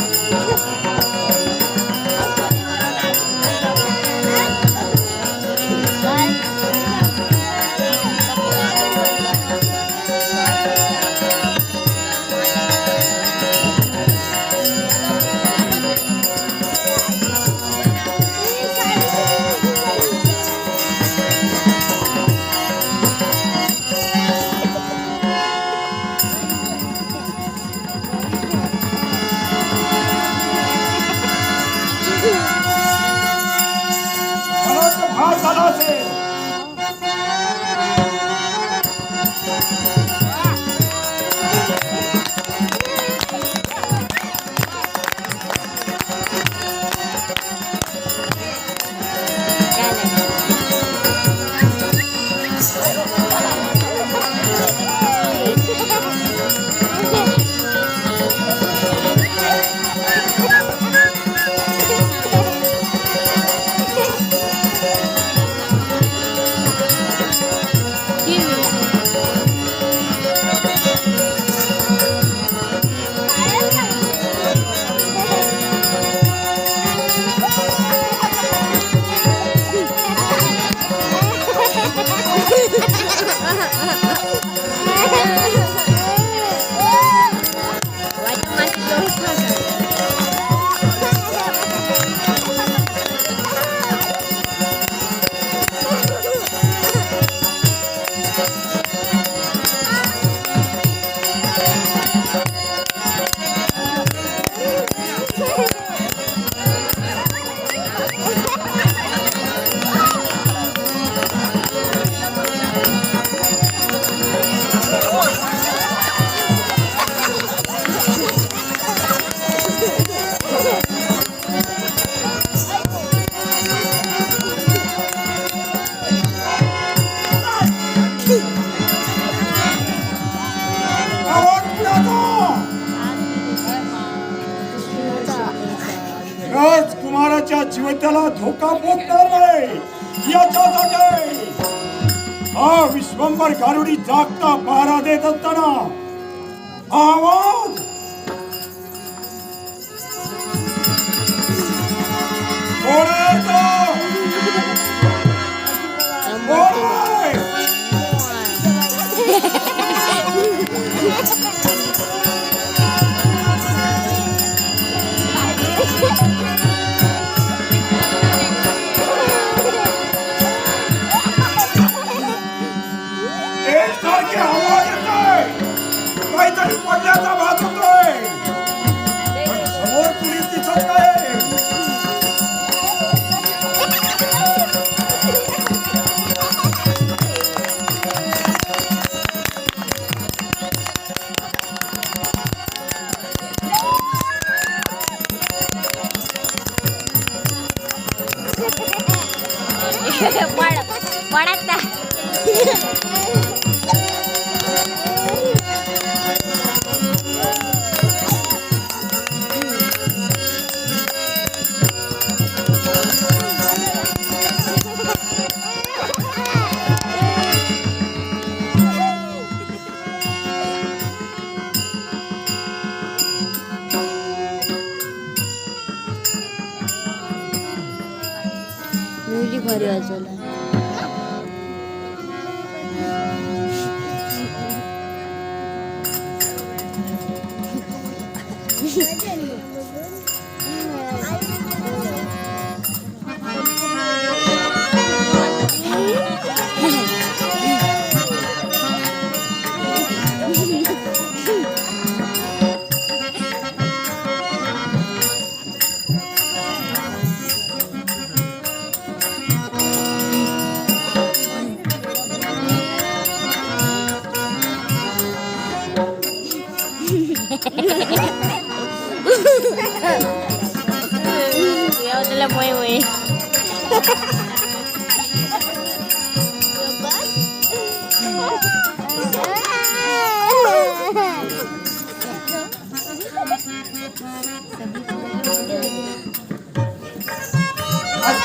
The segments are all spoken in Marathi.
Uhum. हा विश्वंभर गारुडी जागता पहारा देत असताना आवाज Imagine.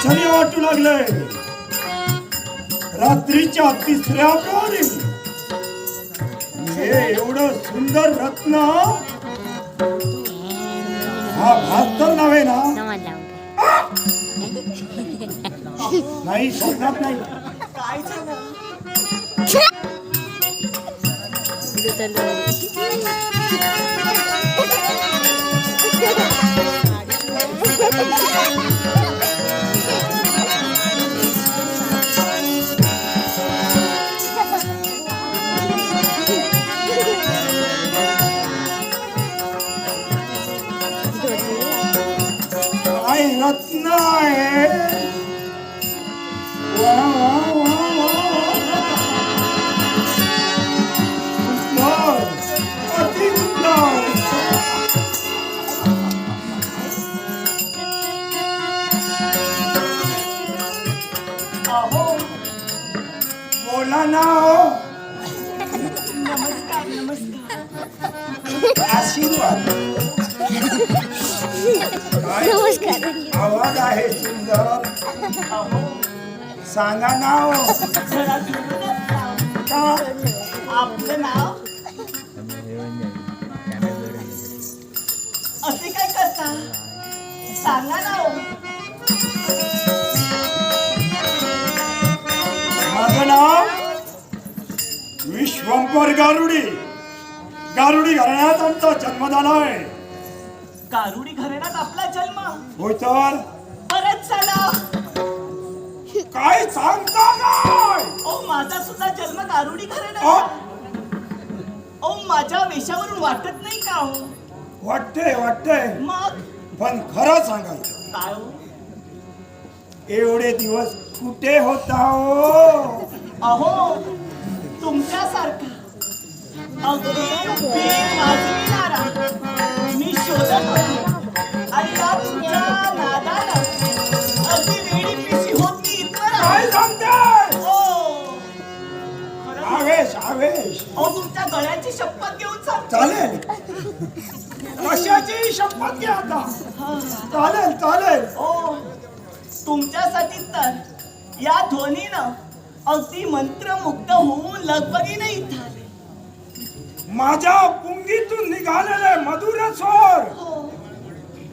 आश्चर्य वाटू लागलंय. रात्रीच्या तिसऱ्या प्रहरी हे एवढं सुंदर रत्न हा भात तर नव्हे ना. नाही स्वप्नात नाही. Thank you. रत्न आहे वा, वा, वा, वा, वा. सुंदर, अति सुंदर. अहो बोला ना हो नमस्कार नमस्कार आशीर्वाद आहे सुंदर सांगा नाव. का? आपलं नाव? असे काय करता? सांगा ना हो माझं नाव विश्वंकर गारुडी. गारुडी घराण्यात आमचा जन्म झाला आहे. कारुडी घराण्यात आपला जन्म? होय तर काय सांगता काय? ओ माझा सुद्धा जन्म अ? घराण्यात ओ माझ्या वेशावरून वाटत नाही का हो? वाटतंय वाटतंय. मग? पण खरं सांगायचं. काय हो? एवढे दिवस कुठे होता हो? अहो तुमच्यासारखा अगदी मी शोधत होते. आणि या तुमच्या अहो तुमच्या गळ्याची शपथ घेऊन सांगतो चालेल. कशाची शपथ घ्या आता? हा. चालेल चालेल. ओ तुमच्यासाठी तर या ध्वनीनं अगदी मंत्रमुग्ध होऊन लगबगीने इथं आले माझ्या पुंगीतून निघालेले मधुर स्वर. हो.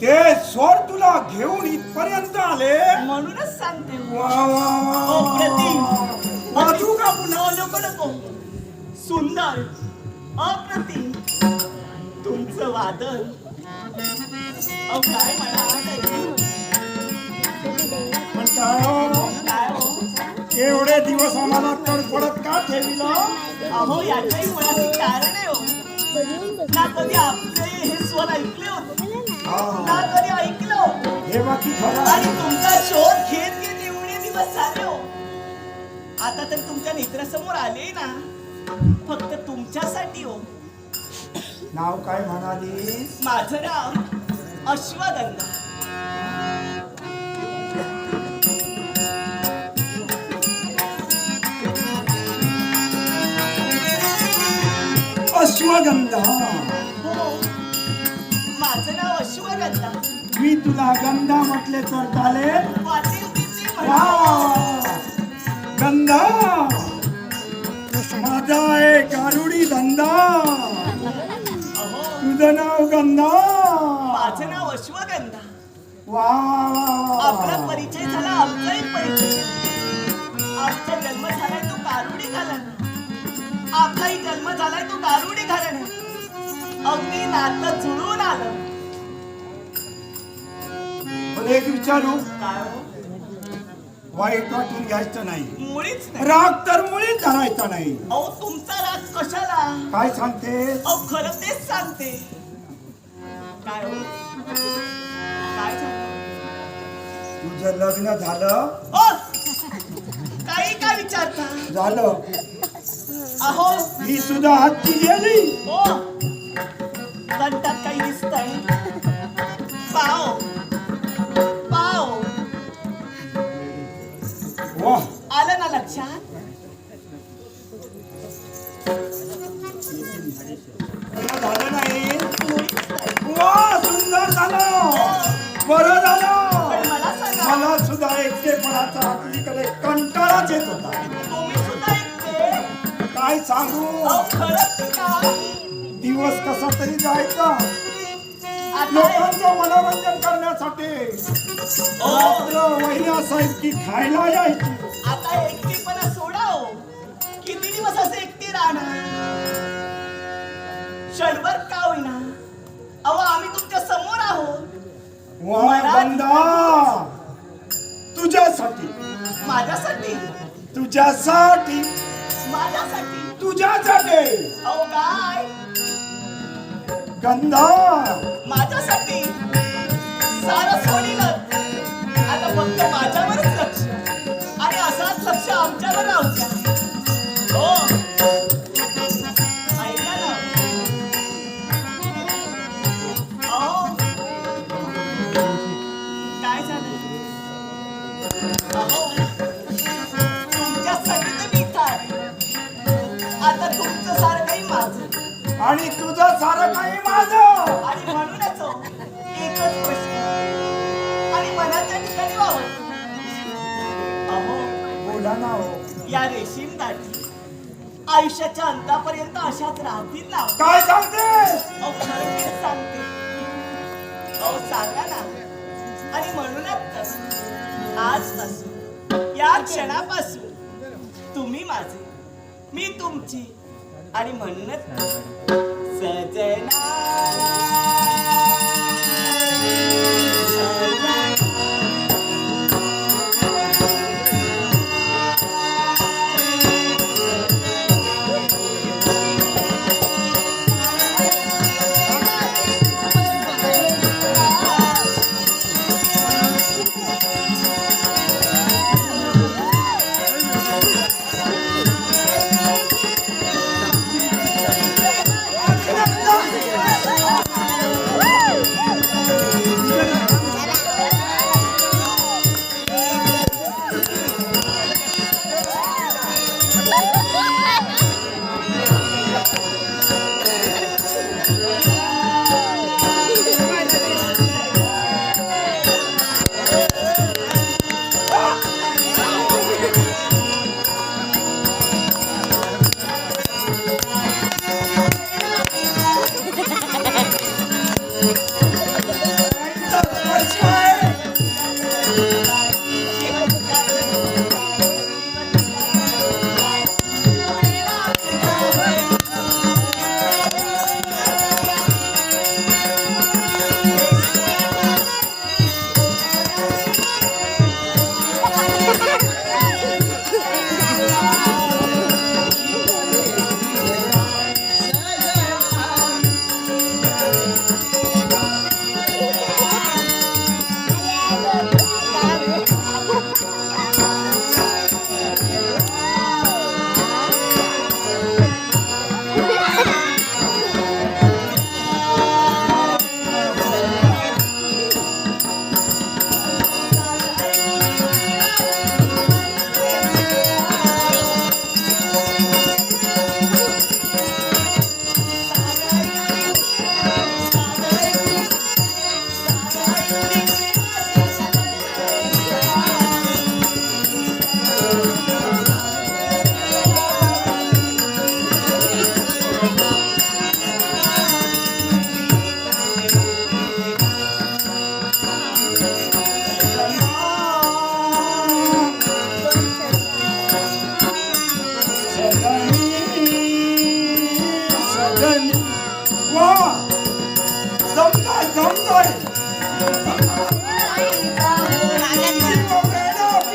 ते स्वर तुला घेऊन इथपर्यंत आले. म्हणूनच सांगते. हो. वा वा वा अप्रतिम. वा. वाजू का पुन्हा? नको नको. सुंदर अप्रतिम. तुमचं वादन. अहो काय पण काय हो, काय हो? एवढे दिवस आम्हाला तडफडत का ठेविलं? अहो याचंही मुळाशी कारण आहे हो. ना कधी आपले हे स्वर ऐकले होते? ना हा, कधी ऐकलं होतं हे बाकी खरं आणि आहे. तुमचा शोध घेत घेत एवढे दिवस झाले हो. आता तर तुमच्या नेत्रासमोर आले ना. फक्त तुमच्यासाठी हो. नाव काय म्हणाली माझं नाव अश्वगंधा. अश्वगंधा. हो. माझं नाव अश्वगंधा. मी तुला गंधा म्हटले तर चालेल? वाटेल वा. गंधा! तुझं नाव गंधा माझं नाव अश्वगंधा वा. आपला परिचय झाला आमचाही परिचय. आमचा जन्म झालाय तो गारुडी घालण. आपलाही जन्म झालाय तो गारुडी घालण. अगदी नातं जुळून आलं. पण एक विचारू? काय हो? वाईट वाटून घ्यायचं नाही. मुळीच नाही. राग तर मुळीच धरायचा नाही. अहो तुमचा राग कशाला? काय सांगते? अहो खरं तेच सांगते. काय हो? काय झालं? तुझं लग्न झालं? ओ! काही का विचारता? झालं. अहो! ही सुद्धा हातची गेली. ओ! दंडात काही दिसतंय. पाव. आलं ना लक्षात लग्न झालं नाही. सुंदर झालं. बरं झालं. मला सुद्धा एकटेपणाचा आपलीकडे कंटाळाच येत होता. काय सांगू? दिवस कसा तरी जायचा. लोकांचं मनोरंजन करण्यासाठी वहिन्या साहेब की खायला यायची. आता एकटीपणा सोडा हो किती दिवस असे एकटी राहणार? क्षणभर का होईना? अहो आम्ही तुमच्यासमोर आहोत. मला- तुझ्यासाठी. माझ्यासाठी? तुझ्यासाठी. माझ्यासाठी? तुझ्यासाठी. अहो काय? गंधा. माझ्यासाठी? सारं सोडील आता फक्त माझ्यावरच आणि तुझं सारं काही माझं. आणि म्हणूनच हो, एकच प्रश्न आणि मनाच्या ठिकाणी वावरतो अहो बोला ना हो. या रेशीम दाटी आयुष्याच्या अंतापर्यंत अशाच राहतील ना. काय सांगतेस अहो खरं तेच सांगते. अहो सांगा ना. आणि म्हणूनच तर आजपासून या क्षणापासून तुम्ही माझे मी तुमची आणि सजना सजना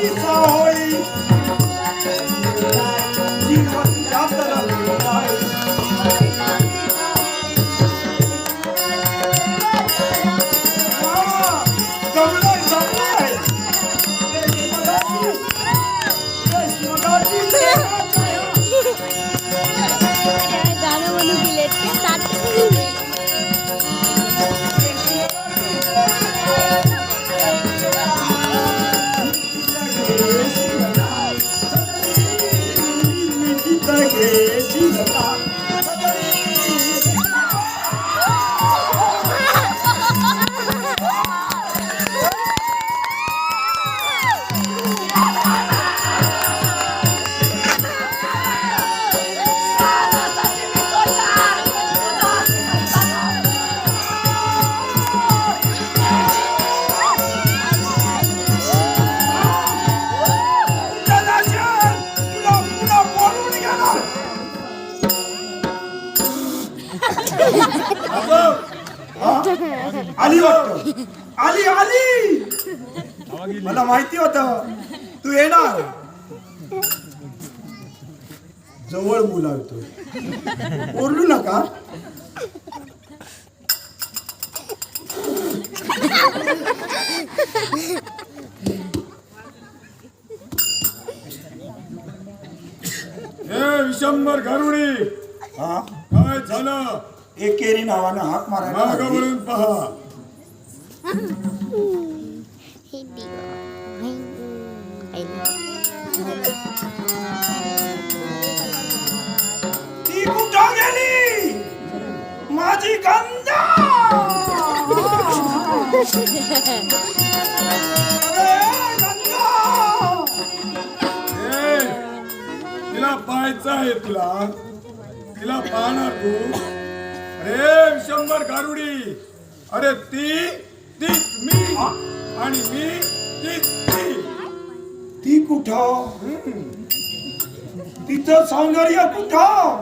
It's. हे विशंभर गारुडी हा काय झालं? एकेरी नावानं हाक मारायला माग लागली. वळून पहा. हे दिवा. ती कुठं गेली? माझी गंगा! तिला पाहायचं आहे तुला. तिला पाहणार तू. अरे शंभर गारुडी. अरे ती ती मी. आणि मी ती ती. ती कुठं? तिचं सौंदर्य कुठं?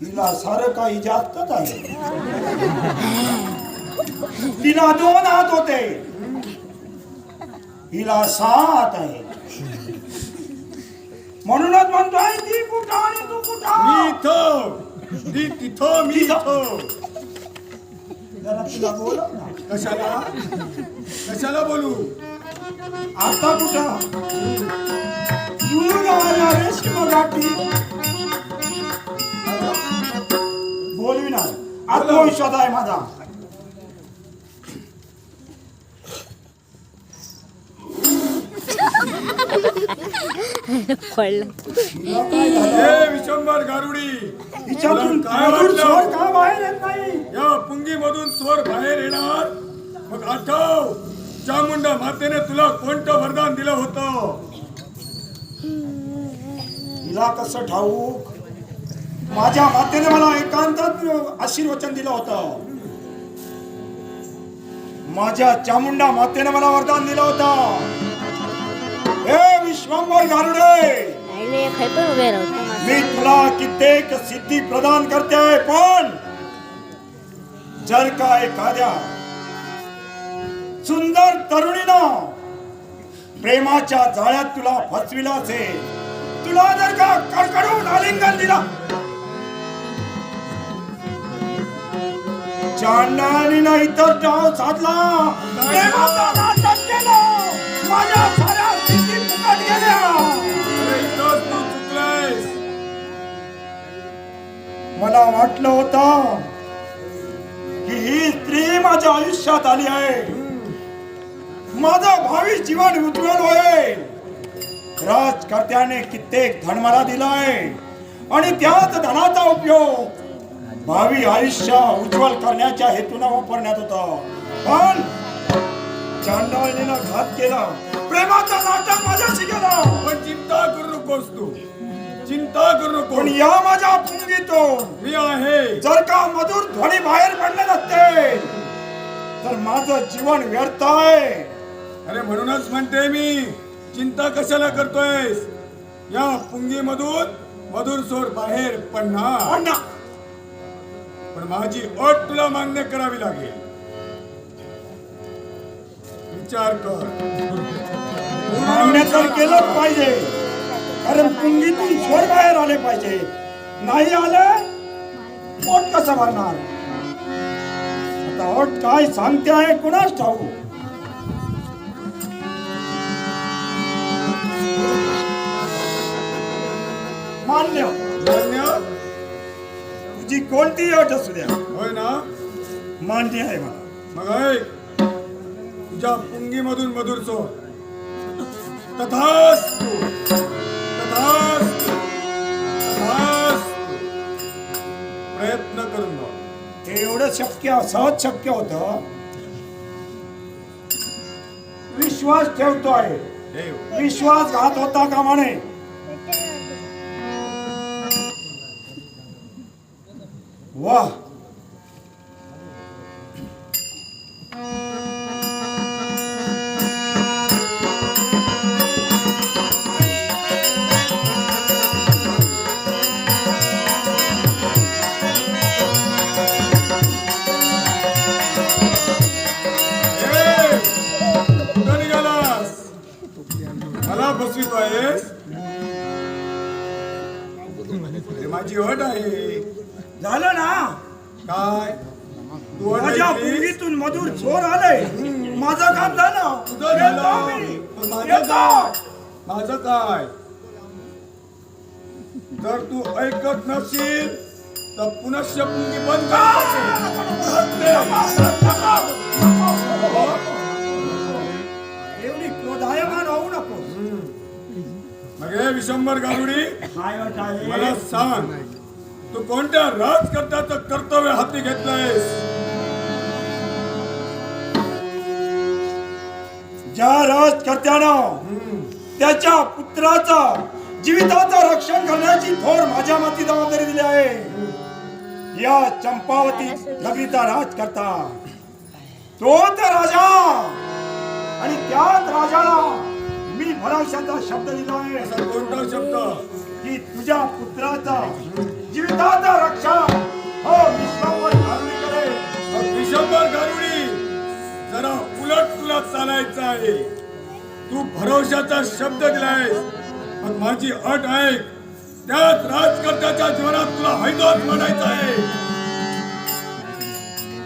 तिला सारं काही जास्तच आहे. तिला दोन हात होते. हिला सहा हात आहे. म्हणूनच म्हणतोय ती कुठं आणि तू मी कुठं इथं ती तिथं मी इथं जरा तिला बोलव ना कशाला कशाला बोलू आता कुठं दूर गावाला रेशीम गाठी बोलवी ना आत्मविश्वास आहे माझा पुंगी मधून स्वर बाहेर येणार मग आठव चामुंडा मातेने तुला कोणतं वरदान दिलं होतं हिला कसं ठाऊक माझ्या मातेने मला एकांतात आशीर्वचन दिलं होतं माझ्या चामुंडा मातेने मला वरदान दिलं होतं विश्वंभर गारुडे आईले खाय पण उभे राहतो मी तुला कित्येक सिद्धी प्रदान करते पण जर का एखाद्या सुंदर तरुणीनं प्रेमाच्या जाळ्यात तुला फसविलं असेल तुला जर का कडकडून आलिंगन दिला चांडाळीनं इतर डाव साधला प्रेमाचं नाटक केलं माझ्या मला वाटलं होत की ही स्त्री माझ्या आयुष्यात आली आहे. माझा भावी जीवन उज्ज्वल होईल. राजकर्त्याने कित्येक धन मला दिलाय आणि त्याच धनाचा उपयोग भावी आयुष्य उज्ज्वल करण्याच्या हेतून वापरण्यात होता. पण चांडाळीनं घात केला. प्रेमाचं नाटक माझ्याशी केलं पण चिंता करू नकोस तू. चिंता करू पण नको या माझ्या पुंगीतून मी आहे. जर का मधुर ध्वनी बाहेर पडले नसते तर माझं जीवन व्यर्थ आहे. अरे म्हणूनच म्हणते मी चिंता कशाला करतोयस? या पुंगी मधून मधुर स्वर बाहेर पडणार. पण पण माझी अट तुला मान्य करावी लागेल. विचार कर. मान्य तर केलंच पाहिजे. कारण पुंगीतून स्वर बाहेर आले पाहिजे. नाही आले पोट कसं भरणार? आता अट काय सांगते आहे कुणाच ठाऊ मान्य. मान्य. तुझी कोणती अट असू द्या. होय ना? मान्य आहे मला. मग ऐक तुझ्या पुंगीमधून मधुर स्वर तथास्तु। तथास्तु। तथास्तु। प्रयत्न करून बघ. हे एवढं शक्य सहज शक्य होत विश्वास ठेवतोय ठेव. विश्वासघात होता का म्हणे? वाह. मला बसवितो आहे. माझी अट आहे. झालं ना? काय? माझ्या मुलगीतून मधुर चोर आलंय. माझं काम झालं. माझं काय? जर तू ऐकत नसशील तर पुनश्च मुलगी बंद एवढी क्रोधायमान मग हे विशंभर गारुडी मला सांग तू कोणत्या राजकर्त्याचं कर्तव्य हाती घेतलंयस? ज्या राजकर्त्यानं त्याच्या पुत्राचा जीविताचं रक्षण करण्याची थोर माझ्या माती जबाबदारी दिली आहे या चंपावती नगरीचा राजकर्ता. तो तर राजा! आणि त्याच राजाला मी भरवशाचा शब्द दिला आहे. असा कोणता शब्द? की तुझ्या पुत्राचा जीविताचा रक्षण हो विश्वावर धारण करेल. मग विशंभर गारुडी जरा उलट तुला चालायचं आहे. तू भरोशाचा शब्द दिलायस मग माझी अट ऐक. त्याच राजकर्त्याच्या जीवनात तुला हैदोस म्हणायचं आहे.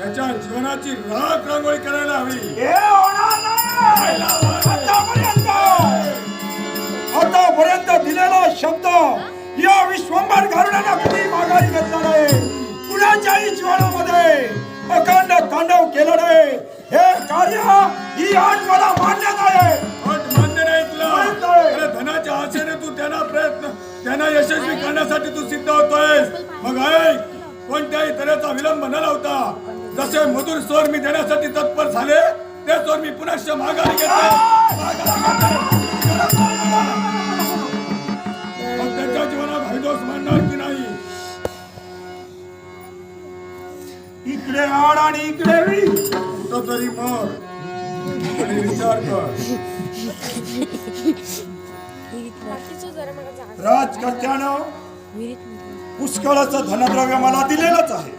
त्याच्या जीवनाची राख रांगोळी करायला हवी. आतापर्यंत! दिलेला शब्द या विश्वंभर घालण्याला कुणी माघारी घेतला नाही. कुणाच्याही जीवनामध्ये अखंड तांडव केलं नाही. हे कार्य ही आठ मला मान्य आहे. मान्य नाही धनाच्या आशेने तू त्यांना प्रयत्न त्यांना यशस्वी करण्यासाठी तू सिद्ध होतोयस. मग ऐक कोणत्याही तऱ्हेचा विलंब न लावता जसे मधुर स्वर मी देण्यासाठी तत्पर झाले ते स्वर मी पुनश्च माघारी घेतले. त्यांच्या जीवनात हैदोस मानणार की नाही? इकडे आड आणि इकडे विळी. कुठं तरी मर. आणि विचार कर. राजकर्त्यानं पुष्कळाचं धनद्रव्य मला दिलेलंच आहे.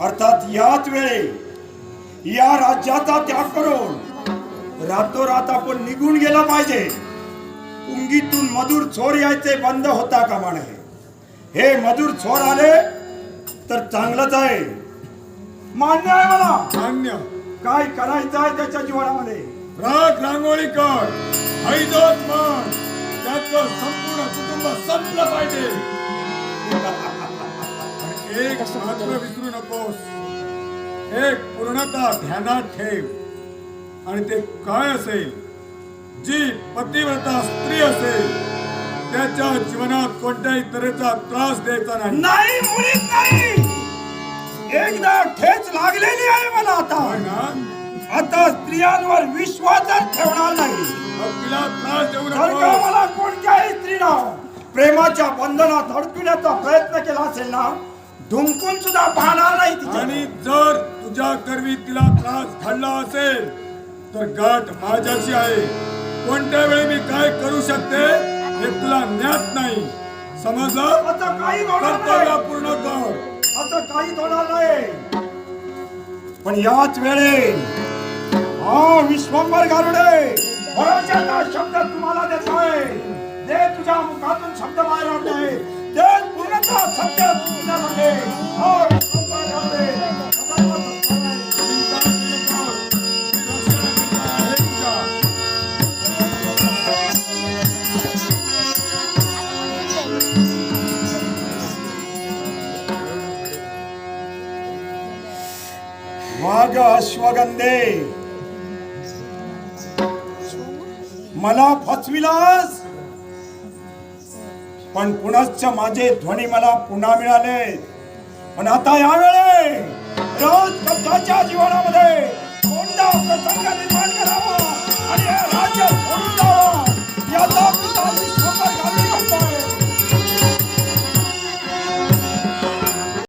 अर्थात याच वेळी या राज्याचा त्याग करून रातोरात आपण निघून गेला पाहिजे. उंगीतून मधुर चोर यायचे बंद होता कामा नये. हे मधुर चोर आले तर चांगलंच आहे. मान्य आहे मला. मान्य. काय करायचं आहे त्याच्या जीवनामध्ये? राग रांगोळी कर म्हण त्याचं संपूर्ण कुटुंब संपलं पाहिजे. एक मात्र विसरू नकोस एक पूर्णता ध्यानात ठेव. आणि ते काय असेल? जी पतिव्रता स्त्री असेल त्याच्या जीवनात कोणत्याही तऱ्हेचा त्रास द्यायचा नाही. नाही मुळीच नाही. एकदा ठेच लागलेली आहे मला आता. आता स्त्रियांवर विश्वासच ठेवणार नाही मग तिला त्रास देऊ जर का नको मला कोणत्याही स्त्रीनं प्रेमाच्या बंधनात अडकविण्याचा प्रयत्न केला असेल ना? धुमकून सुद्धा पाहणार नाही तिच्या आणि जर तुझ्या करवी तिला त्रास घडला असेल तर गाठ माझ्याशी आहे. कोणत्या वेळी मी काय करू शकते हे तुला ज्ञात नाही. समजलं? असं काही होणार कर्तव्य नाही पूर्ण कर. असं काहीच होणार नाही. पण याच वेळे हा विश्वंभर गारुडे भरोशाचा शब्द तुम्हाला देतोय दे तुझ्या मुखातून शब्द बाहेर आणतोय दे पूर्णतः सत्य तुझ्यामध्ये हा विश्वंभर गारुडे सदैव सत्य आहे. चिंता करू नकोस. मी रक्षणाकरिता आहे तुझ्या. वाघ अश्वगंधे मला फसविलास पण पुनश्च माझे ध्वनी मला पुन्हा मिळाले. पण आता यावेळे राजकर्त्याच्या जीवनामध्ये